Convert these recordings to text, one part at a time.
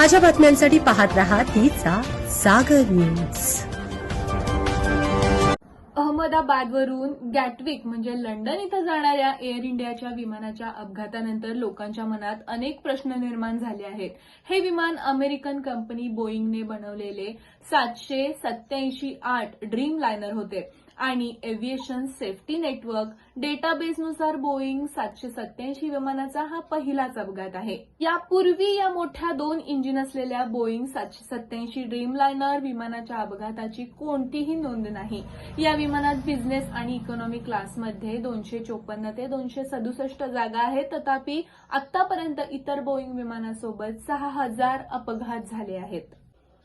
ताज्या बातम्यांसाठी पाहत रहा तिचा सागर न्यूज. अहमदाबादवरून गॅटविक म्हणजे लंडन इथं जाणाऱ्या एअर इंडियाच्या विमानाच्या अपघातानंतर लोकांच्या मनात अनेक प्रश्न निर्माण झाले आहेत. हे विमान अमेरिकन कंपनी बोईंगने बनवलेले सातशे सत्याऐंशी आठ ड्रीम लायनर होते. आणि एव्हिएशन सेफ्टी नेटवर्क डेटाबेसनुसार बोईंग सातशे सत्याऐंशी विमानाचा हा पहिलाच अपघात आहे. यापूर्वी या मोठ्या दोन इंजिन असलेल्या बोईंग सातशे सत्याऐंशी ड्रीम लायनर विमानाच्या अपघाताची कोणतीही नोंद नाही. या विमानात बिझनेस आणि इकॉनॉमी क्लासमध्ये दोनशे चोपन्न ते दोनशे सदुसष्ट जागा आहेत. तथापि आतापर्यंत इतर बोईंग विमानासोबत सहा हजार अपघात झाले आहेत.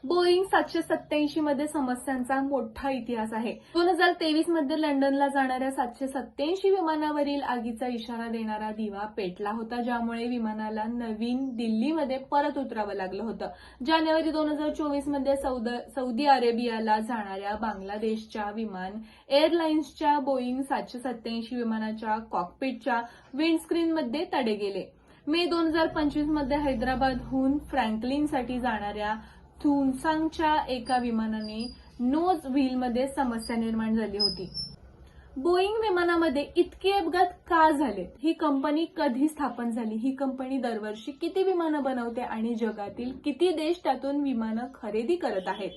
बोईंग सातशे सत्याऐंशी मध्ये समस्यांचा मोठा इतिहास आहे. दोन हजार तेवीसमध्ये लंडनला जाणाऱ्या सातशे सत्याऐंशी विमानावरील आगीचा इशारा देणारा दिवा पेटला होता ज्यामुळे विमानाला नवीन दिल्लीमध्ये परत उतरावं लागलं होतं. जानेवारी दोन हजार चोवीसमध्ये सौद- सौदी अरेबियाला जाणाऱ्या बांगलादेशच्या विमान एअरलाइन्सच्या बोईंग सातशे सत्याऐंशी विमानाच्या कॉकपिटच्या विंडस्क्रीनमध्ये तडे गेले. मे दोन हजार पंचवीसमध्ये हैदराबादहून फ्रँकलिनसाठी जाणाऱ्या थुनसांगच्या एका विमानाने नोज व्हीलमध्ये समस्या निर्माण झाली होती. बोईंग विमानामध्ये इतके अपघात का झालेत ही कंपनी कधी स्थापन झाली? ही कंपनी दरवर्षी किती विमानं बनवते आणि जगातील किती देश त्यातून विमानं खरेदी करत आहेत?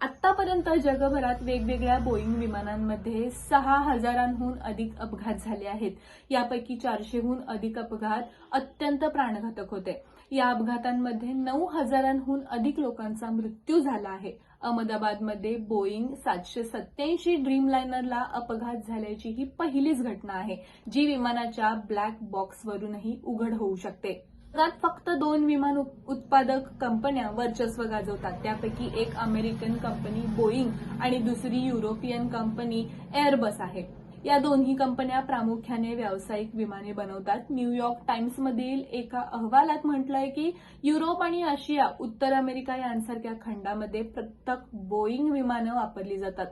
आतापर्यंत जगभरात वेगवेगळ्या बोईंग विमानांमध्ये सहा हजारांहून अधिक अपघात झाले आहेत. यापैकी चारशेहून अधिक अपघात अत्यंत प्राणघातक होते. या अपघातांमध्ये नऊ हजारांहून अधिक लोकांचा मृत्यू झाला आहे. अहमदाबादमध्ये बोईंग सातशे सत्याऐंशी ड्रीमलायनरला अपघात झाल्याची ही पहिलीच घटना आहे जी विमानाच्या ब्लॅक बॉक्सवरूनही उघड होऊ शकते. जगात फक्त दोन विमान उत्पादक कंपन्या वर्चस्व गाजवतात. त्यापैकी एक अमेरिकन कंपनी बोईंग आणि दुसरी युरोपियन कंपनी एअरबस आहे. या दोन्ही कंपन्या प्रामुख्याने व्यावसायिक विमाने बनवतात. न्यूयॉर्क टाइम्समधील एका अहवालात म्हटलंय की युरोप आणि आशिया उत्तर अमेरिका यांसारख्या खंडामध्ये प्रत्येक बोईंग विमानं वापरली जातात.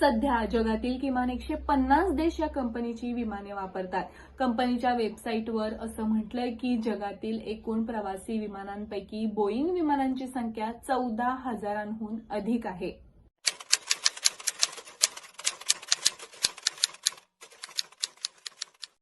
सध्या जगातील किमान एकशे पन्नास देश या कंपनीची विमाने वापरतात. कंपनीच्या वेबसाईटवर असं म्हटलंय की जगातील एकूण प्रवासी विमानांपैकी बोईंग विमानांची संख्या चौदा हजारांहून अधिक आहे.